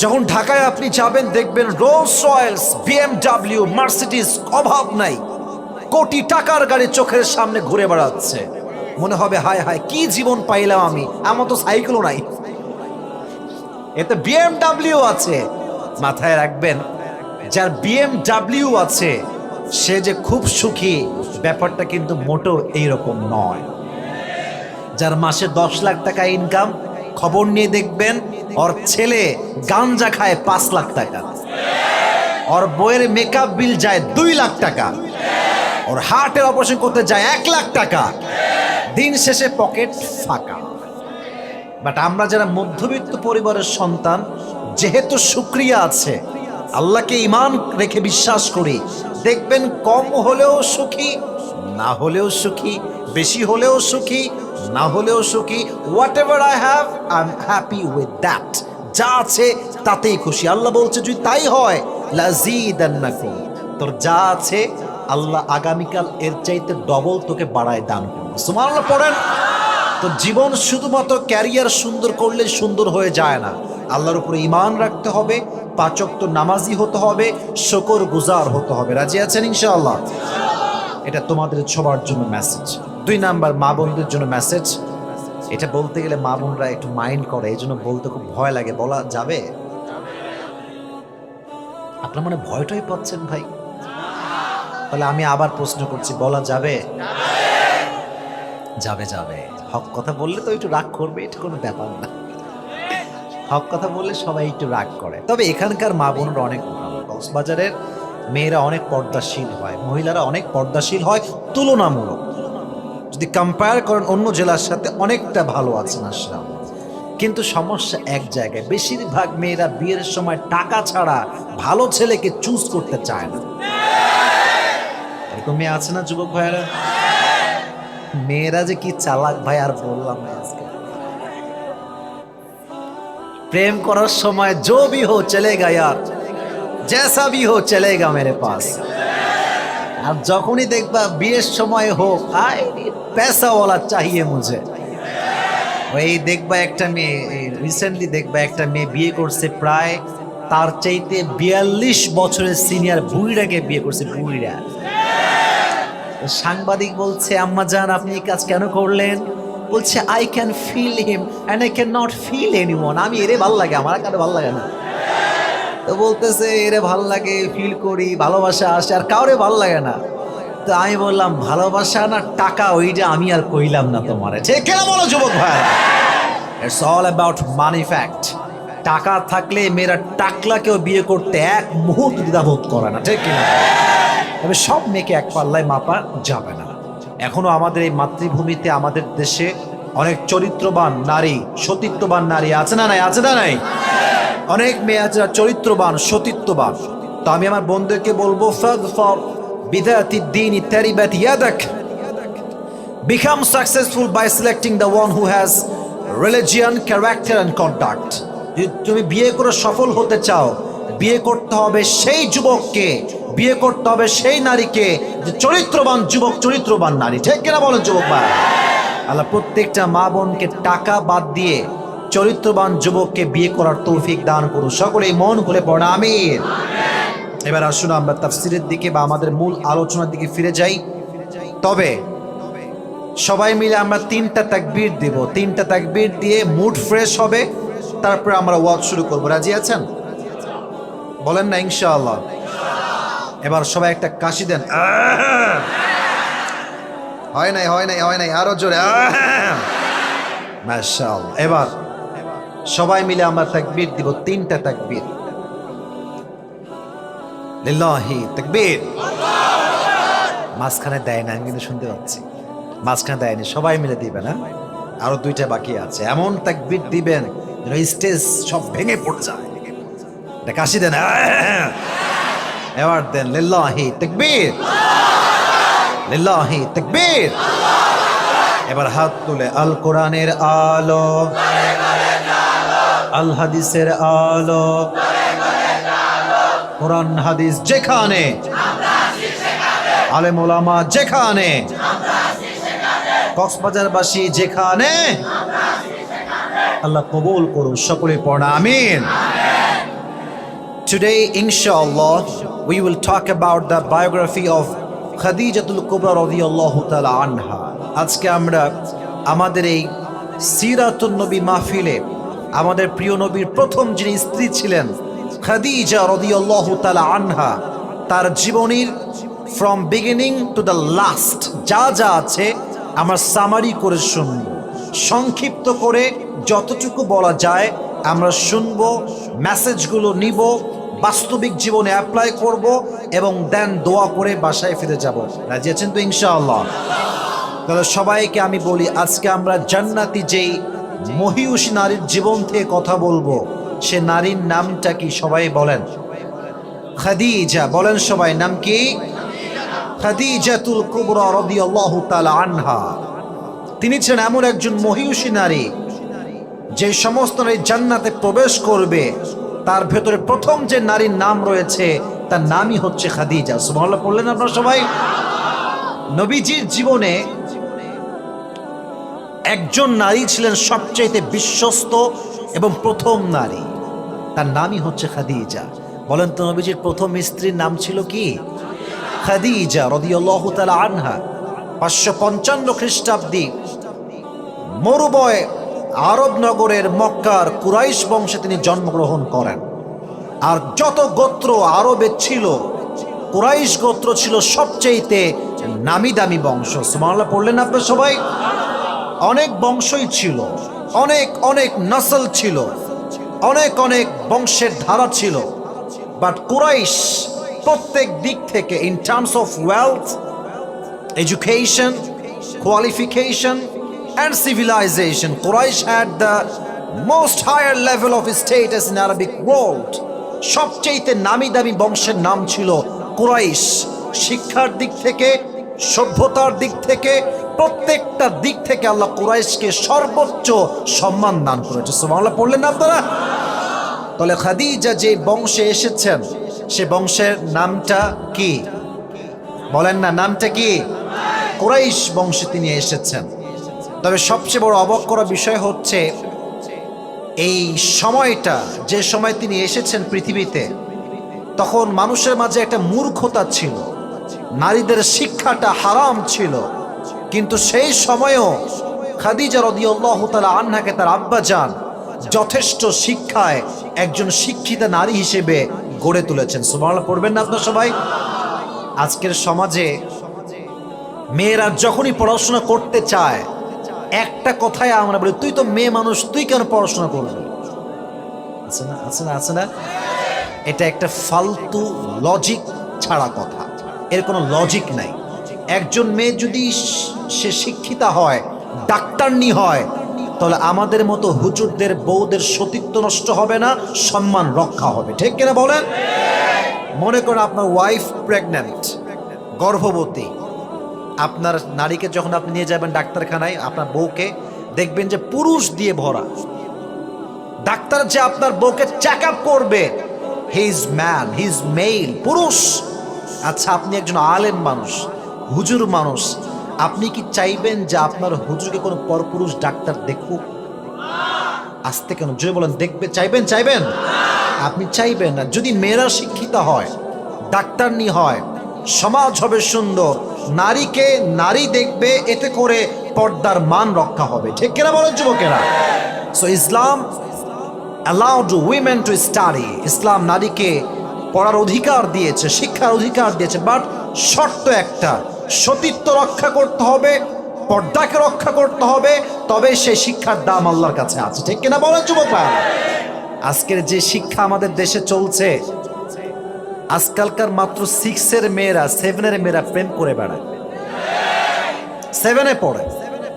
যখন ঢাকায় আপনি যাবেন, দেখবেন রোলস রয়েলস বিএমডাব্লিউ মার্সিডিস অভাব নাই। কোটি টাকার গাড়ি চোখের সামনে ঘুরে বেড়াচ্ছে। মনে হবে, হায় হায়, কি জীবন পাইলাম আমি? আমার তো সাইকেলও নাই। এতে বিএমডাব্লিউ আছে, মাথায় রাখবেন। যার বিএমডাব্লিউ আছে, সে যে খুব সুখী, ব্যাপারটা কিন্তু মোটেও এইরকম নয়। যার মাসে দশ লাখ টাকা ইনকাম খবর নিয়ে দেখবেন ওর ছেলে গাঞ্জা খায় পাঁচ লাখ টাকা। ওর বইয়ের মেকআপ বিল যায় দুই লাখ টাকা। ওর হার্টের অপারেশন করতে যায় এক লাখ টাকা। দিন শেষে পকেট ফাঁকা। বাট আমরা যারা মধ্যবিত্ত পরিবারের সন্তান, যেহেতু সুক্রিয়া আছে, আল্লাহকে ইমান রেখে বিশ্বাস করি, দেখবেন কম হলেও সুখী, না হলেও সুখী, বেশি হলেও সুখী না হলেও সুখী whatever I have I am happy with that যা আছে তাতেই খুশি। আল্লাহ বলছে, যদি তাই হয় লাজিদান্নাকুম তোর যা আছে, আল্লাহ আগামীকাল এর চাইতে ডবল তোকে বাড়ায় দান করবে। পড়েন। তো জীবন শুধুমাত্র ক্যারিয়ার সুন্দর করলে সুন্দর হয়ে যায় না। আল্লাহর উপরে ইমান রাখতে হবে পাচক তো নামাজি হতে হবে, শকর গুজার হতে হবে। রাজি আছেন ইনশাআল্লাহ? এটা তোমাদের সবার জন্য মেসেজ দুই নাম্বার মা বোনদের জন্য মেসেজ এটা বলতে গেলে মা বোনরা একটু মাইন্ড করে এই জন্য বলতে খুব ভয় লাগে। বলা যাবে? আপনার মানে ভয়টাই পাচ্ছেন ভাই? তাহলে আমি আবার প্রশ্ন করছি, বলা যাবে? যাবে যাবে। হক কথা বললে তো একটু রাগ করবে, এটা কোনো ব্যাপার না। হক কথা বললে সবাই একটু রাগ করে। তবে এখানকার মা বোনরা অনেক কক্সবাজারের মেয়েরা অনেক পর্দাশীল হয়, মহিলারা অনেক পর্দাশীল হয় তুলনামূলক। যদি কম্পেয়ার করেন অন্য জেলার সাথে অনেকটা ভালো আছেন আশ্রাম কিন্তু সমস্যা এক জায়গায়, বেশিরভাগ মেয়েরা বিয়ের সময় টাকা ছাড়া ভালো ছেলেকে চুজ করতে চায় না। এরকম মেয়ে আছে না যুবক ভাইয়েরা? মেয়েরা যে কি চালাক ভাই আর বললাম আজকে। প্রেম করার সময় জো ভি হো চলে গা ইয়ার, জেসা বি হো চলে গা মেরে পাশ আর যখনই দেখবা বিয়ের সময় হোক পেশাওয়ালা চাহিয়ে মুঝে এই দেখবা একটা মেয়ে রিসেন্টলি দেখবা একটা মেয়ে বিয়ে করছে প্রায় তার চাইতে বিয়াল্লিশ বছরের সিনিয়র বুড়িরাকে বিয়ে করছে বুড়িরা। সাংবাদিক বলছে, আম্মা জান, আপনি এই কাজ কেন করলেন? বলছে I can feel him and I can not feel anyone আমি, এরে, ভালো লাগে, আমার কারও ভালো লাগে না। তো বলতেছে, এরে ভালো লাগে ফিল করি, ভালোবাসা আসে, আর কাউরে ভালো লাগে না। তো আমি বললাম, ভালোবাসা না, টাকা, ওইটা আমি আর কইলাম না তোমারে। ঠিক কেন বলো, যুবক ভাই it's all about money fact টাকা থাকলে মেয়েরা টাকলাকেও বিয়ে করতে এক মুহূর্ত দ্বিধাবোধ করে না, ঠিক কিনা? তবে সব মেয়েকে এক পাল্লায় মাপা যাবে না। এখনও আমাদের এই মাতৃভূমিতে, আমাদের দেশে অনেক চরিত্রবান নারী, সতীত্ববান নারী আছে না নাই? আছে না নাই? অনেক মেয়ে আছে চরিত্রবান সতীত্ববান। তো আমি আমার বন্ধুকে বলব successful by selecting the one who has religion, character and conduct. যদি তুমি বিয়ে করে সফল হতে চাও বিয়ে করতে হবে সেই যুবককে বিয়ে করতে হবে সেই নারীকে যে চরিত্রবান যুবক চরিত্রবান নারী। ঠিক কিনা বলেন যুবক ভাই? আল্লাহ প্রত্যেকটা মা বোনকে টাকা বাদ দিয়ে চরিত্রবান যুবককে বিয়ে করার তৌফিক দান করুন। সকলেই মন খুলে পড়া আমির এবার আসুন আমরা তাফসিরের দিকে বা আমাদের মূল আলোচনার দিকে ফিরে যাই। তবে সবাই মিলে আমরা তিনটা তাকবীর দেব। তিনটা তাকবীর দিয়ে মুড ফ্রেশ হবে। তারপরে আমরা ওয়াক শুরু করব। রাজি আছেন? বলেন না, ইনশাআল্লাহ। এবার সবাই একটা কাশি দেন! হয় নাই হয় নাই হয় নাই। আরও জোরে। মাশাআল্লাহ। এবার সবাই মিলে আমরা তাকবীর দিব, তিনটা তাকবীর। লিল্লাহি, তাকবীর। মাঝখানে দেয় না, আমি কিন্তু শুনতে পাচ্ছি। মাঝখানে দেয়নি সবাই মিলে দিবেন হ্যাঁ আরও দুইটা বাকি আছে। এমন তাকবীর দিবেন যেন স্টেজ সব ভেঙে পড়ে যায়। এটা কাশি দেন, আহ! এবার দেন, লিল্লাহি, তাকবীর। লিল্লাহি, তাকবীর। এবার হাত তুলে আল কোরআনের আলো। আল হাদিসের আলো কোরআন হাদিস যেখানে আলেম ওলামা যেখানে কক্সবাজারবাসী যেখানে আল্লাহ কবুল করুন সকলে পড়া আমিন Today, inshallah, we will talk about the biography of Khadijatul Kubra radiyallahu ta'ala anha. আজকে আমরা আমাদের এই সিরাতুন নবী মাহফিলে আমাদের প্রিয় নবীর প্রথম যিনি স্ত্রী ছিলেন, খাদিজা রাদিয়াল্লাহু তালা আনহা, তার জীবনীর from beginning to the last যা যা আছে আমার সামারি করে শুনব। সংক্ষিপ্ত করে যতটুকু বলা যায় আমরা শুনব মেসেজগুলো নিব, বাস্তবিক জীবনে অ্যাপ্লাই করব এবং দেন দোয়া করে বাসায় ফিরে যাব। রাজি আছেন তো ইনশাআল্লাহ? তাহলে সবাইকে আমি বলি, আজকে আমরা জান্নাতি যেই মহিউষ নারীর জীবন থেকে কথা বলব। সে নারীর নামটা কি সবাই বলেন? খাদিজা, বলেন সবাই, নাম কি? খাদিজাতুল কুবরা রাদিয়াল্লাহু তাআলা আনহা। তিনি ছিলেন এমন একজন মহিষী নারী, যে সমস্ত নারী জান্নাতে প্রবেশ করবে। তার ভেতরে প্রথম যে নারীর নাম রয়েছে, তার নামই হচ্ছে খাদিজা। সুবহানাল্লাহ, পড়লেন আপনারা সবাই? নবীজির জীবনে একজন নারী ছিলেন সবচাইতে বিশ্বস্ত এবং প্রথম নারী। তার নামই হচ্ছে খাদিজা। বলেন তো নবীজির প্রথম স্ত্রীর নাম ছিল কি? খাদিজা রদিয়াল্লাহু তাআলা আনহা। পাঁচশো পঞ্চান্ন খ্রিস্টাব্দী মরুবয় আরব নগরের মক্কার কুরাইশ বংশে তিনি জন্মগ্রহণ করেন। আর যত গোত্র আরবে ছিল, কুরাইশ গোত্র ছিল সবচেয়েতে নামি দামি বংশ। সুমাল্লাহ পড়লেন আপনার সবাই? অনেক বংশই ছিল অনেক অনেক নসল ছিল অনেক অনেক বংশের ধারা ছিল বাট কুরাইশ প্রত্যেক দিক থেকে in terms of wealth education, qualification, and civilization. Quraysh had the most higher level of status in Arabic world. সবচেয়েতে নামি দামি বংশের নাম ছিল কুরাইশ শিক্ষার দিক থেকে সভ্যতার দিক থেকে, প্রত্যেকটা দিক থেকে আল্লাহ কুরাইশকে সর্বোচ্চ সম্মান দান করেছে। সুবহানাল্লাহ, পড়লেন না আপনারা? তাহলে খাদিজা যে বংশে এসেছেন, সে বংশের নামটা কি? বলেন না, নামটা কি? কুরাইশ বংশে তিনি এসেছেন। তবে সবচেয়ে বড় অবাক করা বিষয় হচ্ছে, এই সময়টা, যে সময় তিনি এসেছেন পৃথিবীতে, তখন মানুষের মাঝে একটা মূর্খতা ছিল। নারীদের শিক্ষাটা হারাম ছিল। কিন্তু সেই সময়েও খাদিজা রদিয়াল্লাহু তাআলা আনহাকে তার আব্বা যান যথেষ্ট শিক্ষায় একজন শিক্ষিতা নারী হিসেবে গড়ে তুলেছেন। সুবহানাল্লাহ, পড়বেন না আপনার সবাই? আজকের সমাজে মেয়েরা যখনই পড়াশোনা করতে চায়, একটা কথাই আমরা বলি, তুই তো মেয়ে মানুষ, তুই কেন পড়াশোনা করবি? আছে না আছে না এটা একটা ফালতু লজিক ছাড়া কথা। এর কোনো লজিক নাই। একজন মেয়ে যদি সে শিক্ষিতা হয় ডাক্তারনি হয়, তাহলে আমাদের মতো হুজুরদের বউদের সতীত্ব নষ্ট হবে না, সম্মান রক্ষা হবে। ঠিক কিনা বলেন? মনে করেন আপনার ওয়াইফ প্রেগন্যান্ট গর্ভবতী। আপনার নারীকে যখন আপনি নিয়ে যাবেন ডাক্তারখানায়, আপনার বউকে, দেখবেন যে পুরুষ দিয়ে ভরা। ডাক্তার যে আপনার বউকে চেক আপ করবে হিজ ম্যান হিজ মেইল পুরুষ। আচ্ছা আপনি একজন আলেম মানুষ, হুজুর মানুষ। আপনি কি চাইবেন যে আপনার হুজুরকে কোনো পরপুরুষ ডাক্তার দেখুক? আসতে কেন জয় বলেন, দেখবে, চাইবেন চাইবেন? আপনি চাইবেন না, যদি মেয়েরা শিক্ষিত হয় ডাক্তারনি হয়, সমাজ হবে সুন্দর, নারীকে নারী দেখবে, এতে করে পর্দার মান রক্ষা হবে। ঠিক কেনা বলেন যুবকেরা? So Islam allowed women to study Islam নারীকে পড়ার অধিকার দিয়েছে, শিক্ষার অধিকার দিয়েছে বাট শর্ত একটা, সতীত্ব রক্ষা করতে হবে, পর্দাকে রক্ষা করতে হবে, তবে সেই শিক্ষার দাম আল্লাহর কাছে আছে, ঠিক কিনা বলেন যুবক ভাইরা? আজকের যে শিক্ষা আমাদের দেশে চলছে, আজকালকার মাত্র সিক্সের মেয়েরা সেভেনের মেয়েরা প্রেম করে বেড়ায় সেভেনে পড়ে,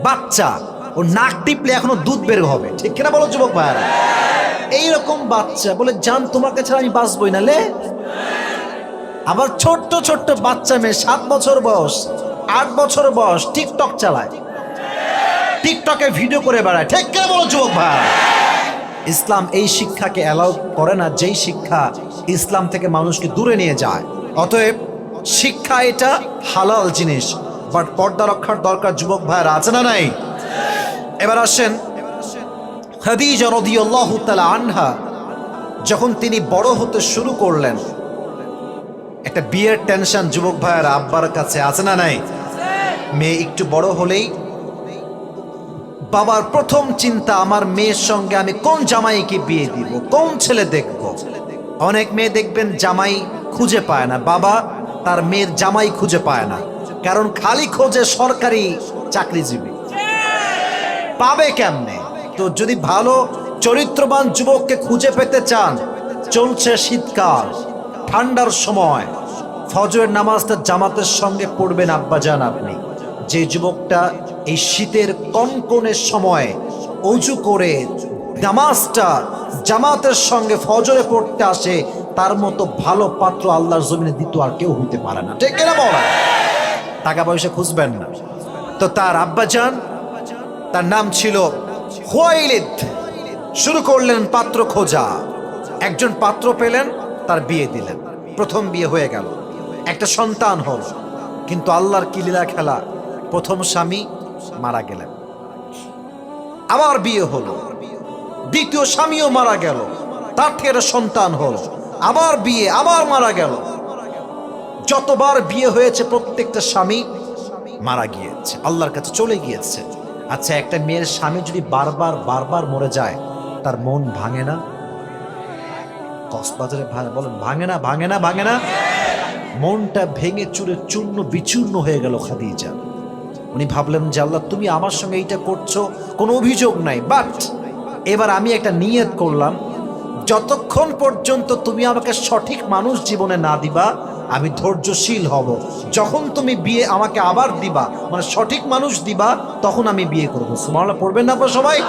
বাচ্চা ও নাক টিপলে এখনও দুধ বের হবে, ঠিক কিনা বলো যুবক ভাইয়ারা এইরকম বাচ্চা বলে, জান, তোমাকে ছাড়া আমি বাঁচবই না, লে। আবার ছোট্ট ছোট্ট বাচ্চা মেয়ে, সাত বছর বয়স, আট বছর বয়স, টিকটক চালায়। টিকটকে ভিডিও করে বেড়ায়। ঠিক কিনা বলো, যুবক ভাই? ইসলাম এই শিক্ষাকে অ্যালাউ করে না, যেই শিক্ষা ইসলাম থেকে মানুষকে দূরে নিয়ে যায়। অতএব শিক্ষা এটা হালাল জিনিস বাট পর্দা রক্ষার দরকার যুবক ভাইয়ের আছে না নাই? এবার আসেন খাদিজা রাদিয়াল্লাহু তাআলা আনহা যখন তিনি বড় হতে শুরু করলেন, একটা বিয়ের টেনশন যুবক ভাইয়ের আব্বার কাছে আছে না নাই? মেয়ে একটু বড় হলেই, বাবার প্রথম চিন্তা, আমার মেয়ের সঙ্গে আমি কোন জামাইকে বিয়ে দিব? কোন ছেলে দেখব? অনেক মেয়ে দেখবেন জামাই খুঁজে পায় না। বাবা তার মেয়ের জামাই খুঁজে পায় না, কারণ খালি খোঁজে সরকারি চাকরিজীবী। পাবে কেমনে? তো যদি ভালো চরিত্রবান যুবককে খুঁজে পেতে চান, চলছে শীতকাল, ঠান্ডার সময়। ফজরের নামাজটা জামাতের সঙ্গে পড়বেন আব্বাজান আপনি। যে যুবকটা এই শীতের কনকনের সময় অজু করে নামাজটা জামাতের সঙ্গে ফজরে পড়তে আসে, তার মতো ভালো পাত্র আল্লাহর জমিনে দিত আর কেউ হইতে পারে না। ঠিক না বলা? টাকা পয়সা খুঁজবেন না। তো তার আব্বাজান, তার নাম ছিল হোয়াইলিদ শুরু করলেন পাত্র খোঁজা। একজন পাত্র পেলেন, তার বিয়ে দিলেন। প্রথম বিয়ে হয়ে গেল। একটা সন্তান হল। কিন্তু আল্লাহর কি লীলা খেলা? প্রথম স্বামী মারা গেলেন। আবার বিয়ে হলো। দ্বিতীয় স্বামীও মারা গেল। তার থেকে সন্তান হলো। আবার বিয়ে, আবার মারা গেল। যতবার বিয়ে হয়েছে, প্রত্যেকটা স্বামী মারা গিয়েছে। আল্লাহর কাছে চলে গিয়েছে। আচ্ছা একটা মেয়ের স্বামী যদি বারবার বারবার মরে যায়, তার মন ভাঙে না? কক্সবাজারে বলেন, ভাঙে না ভাঙে না ভাঙে না? মনটা ভেঙে চুরে চূর্ণ বিচূর্ণ হয়ে গেল খাদিজা। উনি ভাবলেন যে আল্লাহ, তুমি আমার সঙ্গে এইটা করছ, কোনো অভিযোগ নাই। বাট এবার আমি একটা নিয়ত করলাম, যতক্ষণ পর্যন্ত তুমি আমাকে সঠিক মানুষ জীবনে না দিবা আমি ধৈর্যশীল হব। যখন তুমি বিয়ে আমাকে আবার দিবা মানে সঠিক মানুষ দিবা, তখন আমি বিয়ে করব। সুমাওয়ালা পড়বেন না আপনার সবাই?